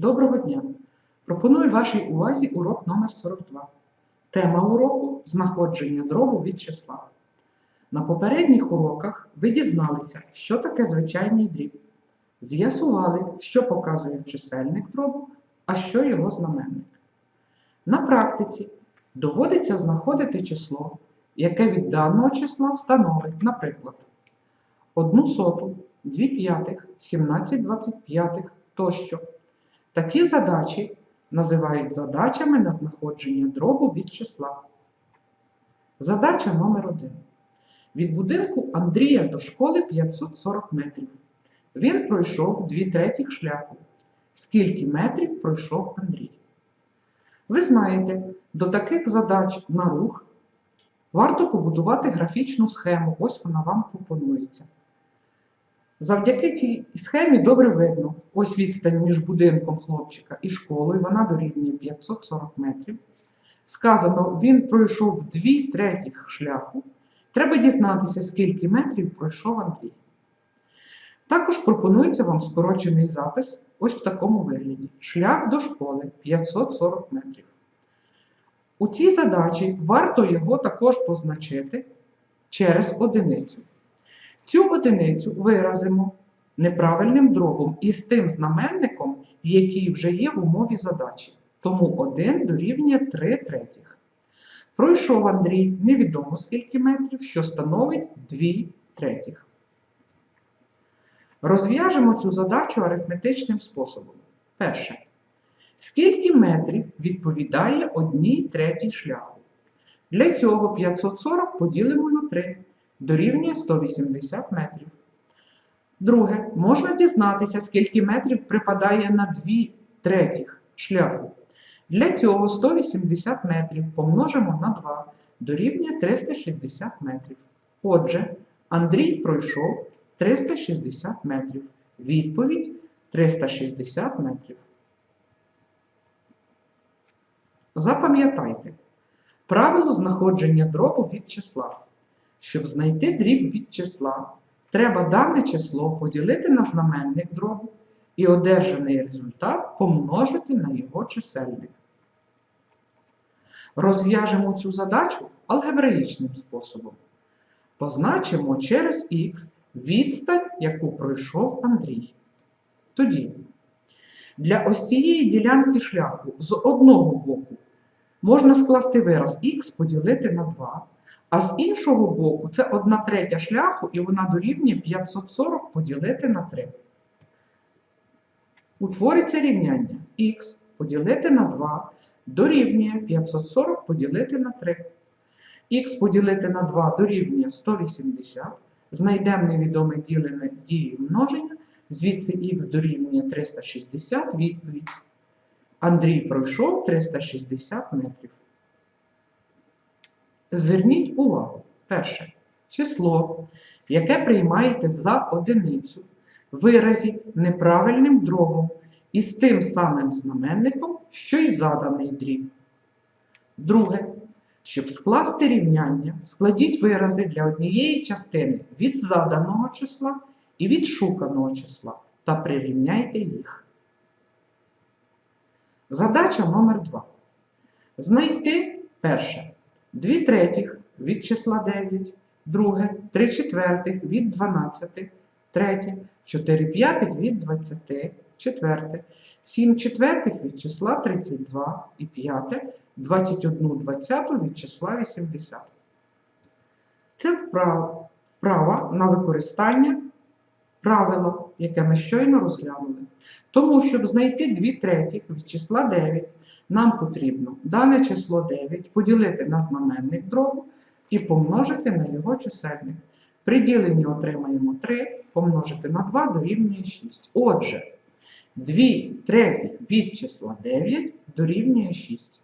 Доброго дня! Пропоную вашій увазі урок номер 42. Тема уроку знаходження дробу від числа. На попередніх уроках ви дізналися, що таке звичайний дріб. З'ясували, що показує чисельник дробу, а що його знаменник. На практиці доводиться знаходити число, яке від даного числа становить, наприклад, 1 соту, 2 п'ятих, 17 25 тощо. Такі задачі називають задачами на знаходження дробу від числа. Задача номер 1. Від будинку Андрія до школи 540 метрів. Він пройшов 2 третіх шляху. Скільки метрів пройшов Андрій? Ви знаєте, до таких задач на рух варто побудувати графічну схему. Ось вона вам пропонується. Завдяки цій схемі добре видно, ось відстань між будинком хлопчика і школою, вона дорівнює 540 метрів. Сказано, він пройшов 2 третіх шляху. Треба дізнатися, скільки метрів пройшов Андрій. Також пропонується вам скорочений запис ось в такому вигляді: шлях до школи 540 метрів. У цій задачі варто його також позначити через одиницю. Цю одиницю виразимо неправильним дробом із тим знаменником, який вже є в умові задачі. Тому 1 дорівнює 3 третіх. Пройшов Андрій невідомо скільки метрів, що становить 2 третіх. Розв'яжемо цю задачу арифметичним способом. Перше. Скільки метрів відповідає 1 третій шляху? Для цього 540 поділимо на 3 дорівнює 180 метрів. Друге, можна дізнатися, скільки метрів припадає на 2 третіх шляху. Для цього 180 метрів помножимо на 2 дорівнює 360 метрів. Отже, Андрій пройшов 360 метрів. Відповідь 360 метрів. Запам'ятайте, правило знаходження дробу від числа. Щоб знайти дріб від числа, треба дане число поділити на знаменник дробу і одержаний результат помножити на його чисельник. Розв'яжемо цю задачу алгебраїчним способом. Позначимо через х відстань, яку пройшов Андрій. Тоді, для ось цієї ділянки шляху з одного боку можна скласти вираз х поділити на 2. А з іншого боку, це 1 третя шляху, і вона дорівнює 540 поділити на 3. Утвориться рівняння х поділити на 2 дорівнює 540 поділити на 3. Х поділити на 2 дорівнює 180. Знайдемо невідоме ділене дією множення. Звідси х дорівнює 360 відповідь. Андрій пройшов 360 метрів. Зверніть увагу, перше, число, яке приймаєте за одиницю, виразіть неправильним дробом із тим самим знаменником, що й заданий дріб. Друге, щоб скласти рівняння, складіть вирази для однієї частини від заданого числа і від шуканого числа та прирівняйте їх. Задача номер 2. Знайти перше. 2 третіх від числа 9, друге, 3 четвертих від 12, третє, 4 п'ятих від 20, четверте, 7 четвертих від числа 32 і п'яте, 21 двадцяту від числа 80. Це вправа, вправа на використання правила, яке ми щойно розглянули. Тому, щоб знайти 2 третіх від числа 9, нам потрібно дане число 9 поділити на знаменник дробу і помножити на його чисельник. При діленні отримаємо 3, помножити на 2 дорівнює 6. Отже, 2 третіх від числа 9 дорівнює 6.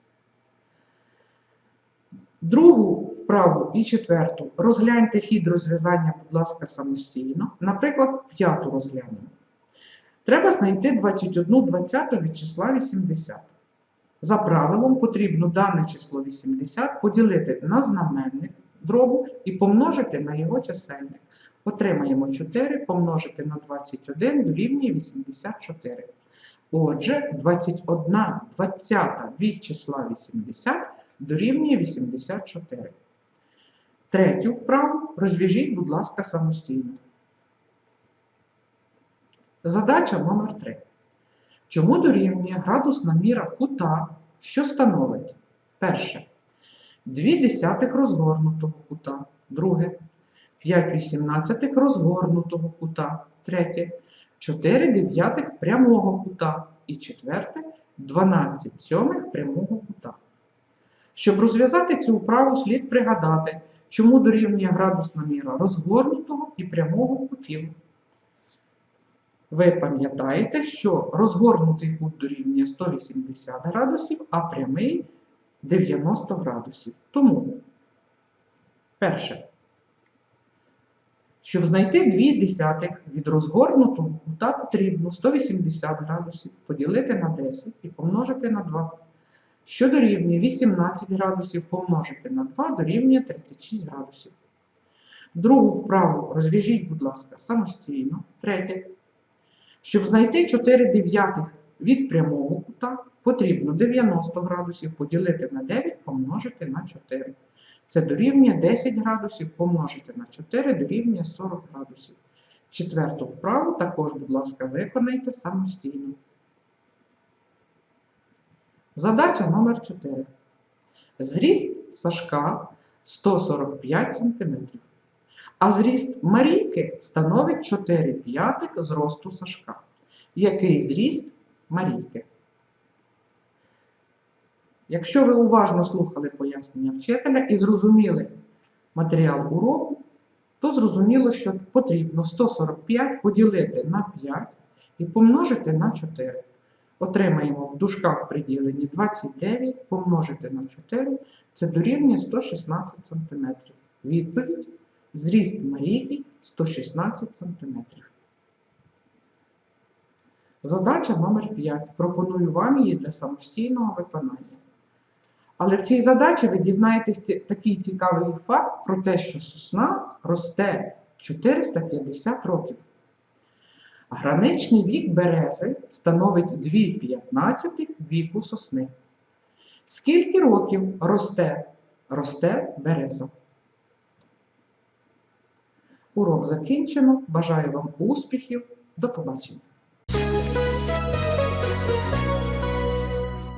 Другу вправу і четверту розгляньте хід розв'язання, будь ласка, самостійно. Наприклад, п'яту розглянемо. Треба знайти 21 двадцяту від числа 80. За правилом потрібно дане число 80 поділити на знаменник дробу і помножити на його чисельник. Отримаємо 4 помножити на 21 дорівнює 84. Отже, 21 двадцята від числа 80 дорівнює 84. Третю вправу розв'яжіть, будь ласка, самостійно. Задача номер 3. Чому дорівнює градусна міра кута, що становить? Перше. 2 десятих розгорнутого кута. Друге. 5 вісімнадцятих розгорнутого кута. Третє. 4 дев'ятих прямого кута. І четверте. 12 сьомих прямого кута. Щоб розв'язати цю вправу, слід пригадати, чому дорівнює градусна міра розгорнутого і прямого кутів. Ви пам'ятаєте, що розгорнутий кут дорівнює 180 градусів, а прямий 90 градусів. Тому, перше, щоб знайти 2 десятих від розгорнутого кута потрібно 180 градусів поділити на 10 і помножити на 2. Що дорівнює 18 градусів помножити на 2 дорівнює 36 градусів. Другу вправу розв'яжіть, будь ласка, самостійно. Третє. Щоб знайти 4 дев'ятих від прямого кута, потрібно 90 градусів поділити на 9 помножити на 4. Це дорівнює 10 градусів помножити на 4 дорівнює 40 градусів. Четверту вправу також, будь ласка, виконайте самостійно. Задача номер 4. Зріст Сашка 145 см, а зріст Марійки становить 4 п'ятих зросту Сашка. Який зріст Марійки? Якщо ви уважно слухали пояснення вчителя і зрозуміли матеріал уроку, то зрозуміло, що потрібно 145 поділити на 5 і помножити на 4. Отримаємо в дужках приділені 29 помножити на 4, це дорівнює 116 см. Відповідь зріст Марійки 116 см. Задача номер 5. Пропоную вам її для самостійного виконання. Але в цій задачі ви дізнаєтесь такий цікавий факт про те, що сосна росте 450 років. Граничний вік берези становить 2,15 віку сосни. Скільки років росте, росте береза? Урок закінчено. Бажаю вам успіхів. До побачення.